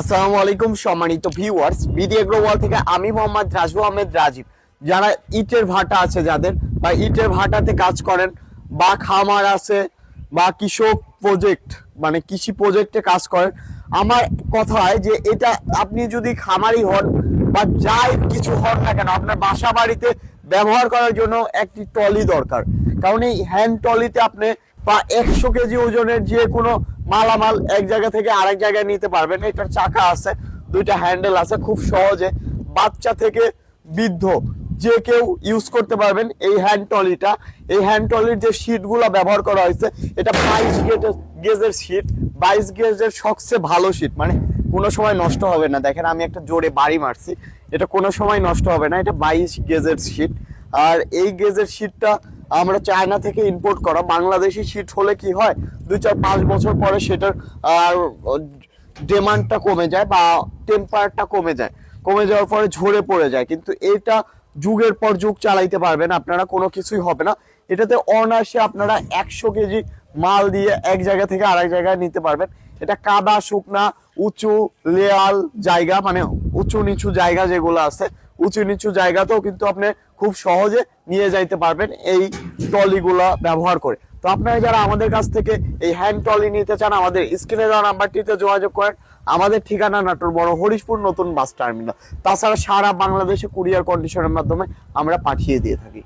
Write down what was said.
আসসালামু আলাইকুম সম্মানিত ভিউয়ার্স বিডি এগ্রোওয়াল থেকে আমি মোহাম্মদ রাজু আহমেদ রাজীব। যারা ইটের ভাটা আছে যাদের, বা ইটের ভাটাতে কাজ করেন, বা খামার আছে, বা কৃষক প্রজেক্ট মানে কৃষি প্রজেক্টে কাজ করেন, আমার কথা হয় যে এটা আপনি যদি খামারি হন, বা যাই কিছু হন না কেন, আপনার বাসা বাড়িতে ব্যবহার করার জন্য একটি টলি দরকার। কারণ এই হ্যান্ড টলিতে আপনি বা একশো কেজি ওজনের যে কোনো মালামাল এক জায়গা থেকে আরেক জায়গায় নিতে পারবেন। এটার চাকা আছে, দুইটা হ্যান্ডেল আছে, খুব সহজে বাচ্চা থেকে বৃদ্ধ যে কেউ ইউজ করতে পারবেন এই হ্যান্ড টলিটা এই হ্যান্ড টলির যে শীটগুলো ব্যবহার করা হয়েছে, এটা বাইশ গেজের গেজের শীট বাইশ গেজের সবচেয়ে ভালো শীট মানে কোনো সময় নষ্ট হবে না। দেখেন, আমি একটা জোরে বাড়ি মারছি, এটা কোনো সময় নষ্ট হবে না। এটা বাইশ গেজের শীট আর এই গেজের শীটটা আমরা চায়না থেকে ইম্পোর্ট করা বাংলাদেশি শীট হলে কি হয়? দুই চার পাঁচ বছর পরে সেটার ডিমান্ডটা কমে যায় বা টেম্পারটা কমে যায়। কমে যাওয়ার পরে ঝরে পড়ে যায়। কিন্তু এটা যুগের পর যুগ চালাইতে পারবেন, আপনারা কোনো কিছুই হবে না। এটাতে অনায়াসে আপনারা একশো কেজি মাল দিয়ে এক জায়গা থেকে আরেক জায়গায় নিতে পারবেন। এটা কাদা, শুকনা, উঁচু লেয়াল জায়গা মানে উঁচু নিচু জায়গা যেগুলো আছে উঁচু নিচু জায়গাতেও কিন্তু আপনি খুব সহজে নিয়ে যাইতে পারবেন এই ট্রলিগুলা ব্যবহার করে। তো আপনারা যারা আমাদের কাছ থেকে এই হ্যান্ড ট্রলি নিতে চান, আমাদের স্ক্রিনে দেওয়া নাম্বারটিতে যোগাযোগ করেন। আমাদের ঠিকানা নাটোর বড় হরিশপুর নতুন বাস টার্মিনাল। তাছাড়া সারা বাংলাদেশে কুরিয়ার কন্ডিশনের মাধ্যমে আমরা পাঠিয়ে দিয়ে থাকি।